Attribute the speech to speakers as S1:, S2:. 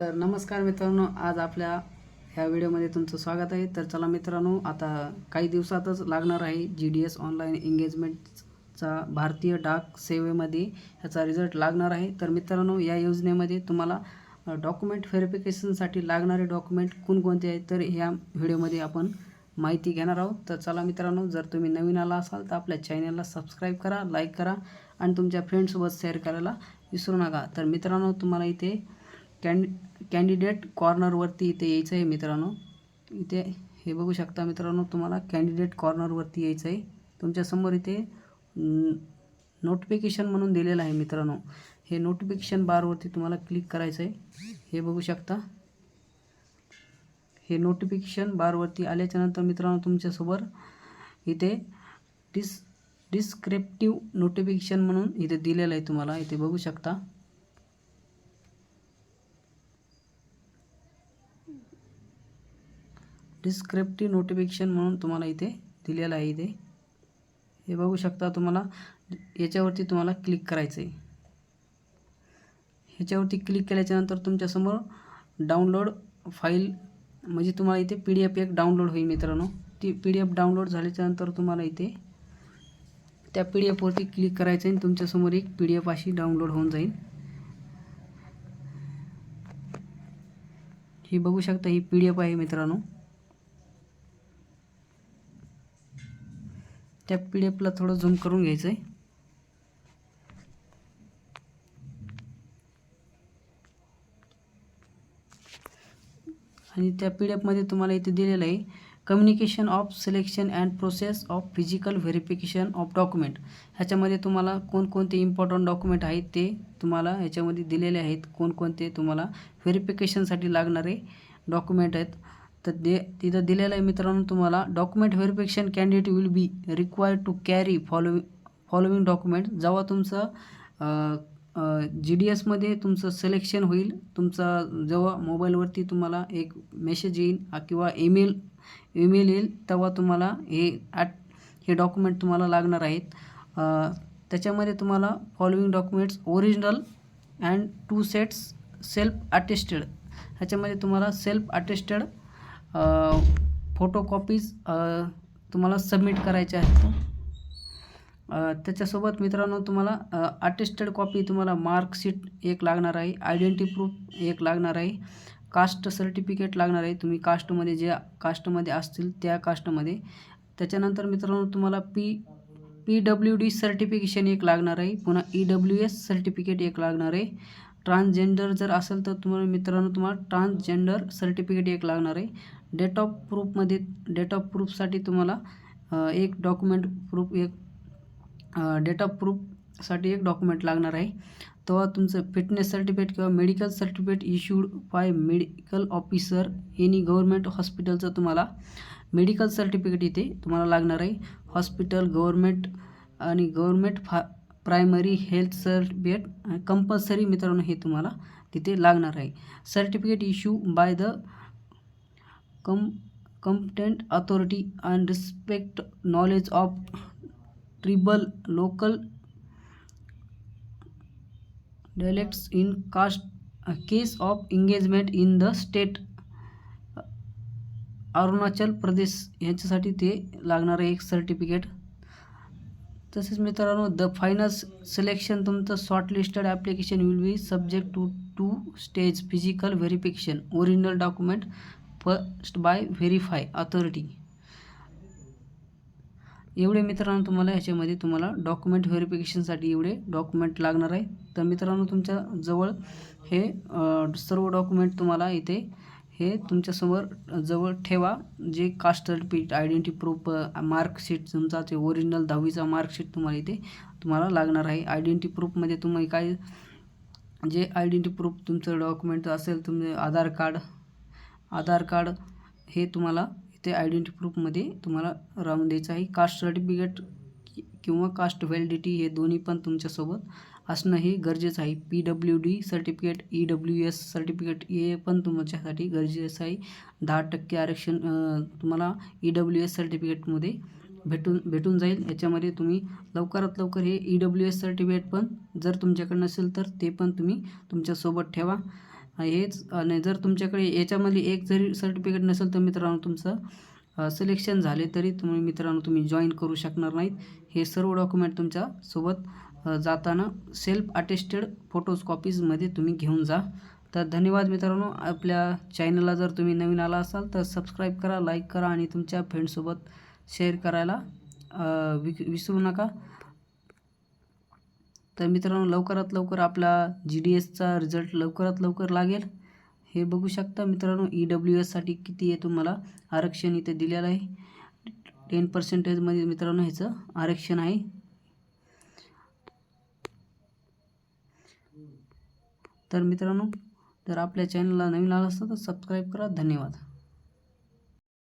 S1: तर नमस्कार मित्रांनो आज आपल्या ह्या व्हिडिओमध्ये तुमचं स्वागत आहे. तर चला मित्रांनो आता काही दिवसातच लागणार आहे जी डी एस ऑनलाईन एंगेजमेंटचा भारतीय डाक सेवेमध्ये ह्याचा रिझल्ट लागणार आहे. तर मित्रांनो या योजनेमध्ये तुम्हाला डॉक्युमेंट व्हेरिफिकेशनसाठी लागणारे डॉक्युमेंट कोणकोणते आहेत तर ह्या व्हिडिओमध्ये आपण माहिती घेणार आहोत. तर चला मित्रांनो जर तुम्ही नवीन आला असाल तर आपल्या चॅनलला सबस्क्राईब करा लाईक करा आणि तुमच्या फ्रेंड्ससोबत शेअर करायला विसरू नका. तर मित्रांनो तुम्हाला इथे कॅन्ड कॅन्डिडेट कॉर्नरवरती इथे यायचं आहे मित्रांनो. इथे हे बघू शकता मित्रांनो तुम्हाला कॅन्डिडेट कॉर्नरवरती यायचं आहे तुमच्यासमोर इथे नोटिफिकेशन म्हणून दिलेलं आहे मित्रांनो. हे नोटिफिकेशन बारवरती तुम्हाला क्लिक करायचं आहे हे बघू शकता. हे नोटिफिकेशन बारवरती आल्याच्यानंतर मित्रांनो तुमच्यासोबत इथे डिस डिस्क्रिप्टिव्ह नोटिफिकेशन म्हणून इथे दिलेलं आहे तुम्हाला. इथे बघू शकता. डिस्क्रिप्टिव्ह नोटिफिकेशन म्हणून तुम्हाला इथे दिलेलं आहे इथे. हे बघू शकता तुम्हाला याच्यावरती तुम्हाला क्लिक करायचं आहे ह्याच्यावरती क्लिक केल्याच्यानंतर तुमच्यासमोर डाउनलोड फाईल म्हणजे तुम्हाला इथे पी डी एफ एक डाउनलोड होईल मित्रांनो. ती पी डी एफ डाउनलोड झाल्याच्यानंतर तुम्हाला इथे त्या पी डी एफवरती क्लिक करायचं आहे आणि तुमच्यासमोर एक पी डी एफ अशी डाउनलोड होऊन जाईल. ही बघू शकता ही पी डी एफ आहे मित्रांनो. त्या पी डी एफला थोडं झूम करून घ्यायचं आहे आणि त्या पी डी एफमध्ये तुम्हाला इथे दिलेलं आहे communication of selection and process of physical verification of document ह्याच्यामध्ये तुम्हाला कोणकोणते इम्पॉर्टंट डॉक्युमेंट आहेत ते तुम्हाला ह्याच्यामध्ये दिलेले आहेत कोणकोणते तुम्हाला व्हेरिफिकेशनसाठी लागणारे डॉक्युमेंट आहेत. तर दे तिथं दिलेलं आहे मित्रांनो तुम्हाला. Document verification candidate will be required to carry following following document जेव्हा तुमचं जी डी एसमध्ये तुमचं सिलेक्शन होईल तुमचा जेव्हा मोबाईलवरती तुम्हाला एक मेसेज येईल किंवा ईमेल ईमेल येईल तेव्हा तुम्हाला हे ॲट हे डॉक्युमेंट तुम्हाला लागणार आहेत. त्याच्यामध्ये तुम्हाला following documents original and two sets self attested ह्याच्यामध्ये तुम्हाला सेल्फ अटेस्टेड फोटोकॉपीज तुम्हाला सबमिट करायच्या आहेत त्याच्यासोबत मित्रांनो तुम्हाला अटेस्टेड कॉपी तुम्हाला मार्कशीट एक लागणार आहे आयडेंटी प्रूफ एक लागणार आहे कास्ट सर्टिफिकेट लागणार आहे तुम्ही कास्टमध्ये ज्या कास्टमध्ये असतील त्या कास्टमध्ये त्याच्यानंतर मित्रांनो तुम्हाला P P W D certification एक लागणार आहे पुन्हा ई डब्ल्यू एस सर्टिफिकेट एक लागणार आहे. ट्रान्सजेंडर जर असेल तर तुम्हाला मित्रांनो तुम्हाला ट्रान्सजेंडर सर्टिफिकेट एक लागणार आहे. डेट ऑफ प्रूफमध्ये डेट ऑफ प्रूफसाठी तुम्हाला एक डॉक्युमेंट प्रूफ एक डेट ऑफ प्रूफसाठी एक डॉक्युमेंट लागणार आहे. तेव्हा तुमचं फिटनेस सर्टिफिकेट किंवा medical certificate issued by medical officer any government हॉस्पिटलचं तुम्हाला मेडिकल सर्टिफिकेट इथे तुम्हाला लागणार आहे. हॉस्पिटल गव्हर्मेंट आणि गव्हर्मेंट फा प्रायमरी हेल्थ सर्टिफिकेट कंपल्सरी मित्रांनो हे तुम्हाला तिथे लागणार आहे. Certificate issue by the come competent authority and respect knowledge of tribal local dialects in caste case of engagement in the state Arunachal Pradesh ह्याच्यासाठी ते लागणारं एक सर्टिफिकेट तसेच मित्रांनो द फायनल सिलेक्शन तुमचं shortlisted application will be subject to to stage physical verification original document first by verify authority एवढे मित्रांनो तुम्हाला ह्याच्यामध्ये तुम्हाला डॉक्युमेंट व्हेरिफिकेशनसाठी एवढे डॉक्युमेंट लागणार आहे. तर मित्रांनो तुमच्या जवळ हे सर्व डॉक्युमेंट तुम्हाला इथे हे तुमच्यासमोर जवळ ठेवा. जे caste certificate identity proof marksheet तुमचा ते ओरिजिनल दहावीचा मार्कशीट तुम्हाला इथे तुम्हाला लागणार आहे. आयडेंटिटी प्रूफमध्ये तुम्ही काय जे आयडेंटिटी प्रूफ तुमचं डॉक्युमेंट असेल तुमचे आधार कार्ड आधार कार्ड हे तुम्हाला इथे आयडेंटिटी प्रूफमध्ये तुम्हाला राहून द्यायचं आहे. कास्ट सर्टिफिकेट किंवा कास्ट व्हॅलिडिटी हे दोन्ही पण तुमच्यासोबत असणं हे गरजेचं आहे. P W D certificate E W S certificate हे पण तुमच्यासाठी गरजेचं आहे. दहा टक्के आरक्षण तुम्हाला ई डब्ल्यू एस सर्टिफिकेटमध्ये भेटून भेटून जाईल. याच्यामध्ये तुम्ही लवकरात लवकर हे ई डब्ल्यू एस सर्टिफिकेट पण जर तुमच्याकडे नसेल तर ते पण तुम्ही तुमच्यासोबत ठेवा. हेच आणि जर तुमच्याकडे याच्यामध्ये एक जरी सर्टिफिकेट नसेल तर मित्रांनो तुमचं सिलेक्शन झाले तरी तुम्ही मित्रांनो तुम्ही जॉईन करू शकणार नाहीत. हे सर्व डॉक्युमेंट तुमच्यासोबत जाताना सेल्फ अटेस्टेड फोटोज कॉपीजमध्ये तुम्ही घेऊन जा. तर धन्यवाद मित्रांनो. आपल्या चॅनलला जर तुम्ही नवीन आला असाल तर सबस्क्राईब करा लाईक करा आणि तुमच्या फ्रेंडसोबत शेअर करायला वि विसरू नका. तर मित्रांनो लवकरात लवकर आपला जी डी एसचा रिझल्ट लवकरात लवकर लागेल. हे बघू शकता मित्रांनो ई डब्ल्यू एससाठी किती आहे तुम्हाला आरक्षण इथे दिलेलं आहे. टेन पर्सेंटेजमध्ये मित्रांनो ह्याचं आरक्षण आहे. तर मित्रांनो जर आपल्या चॅनलला नवीन आला असतं तर सबस्क्राईब करा. धन्यवाद.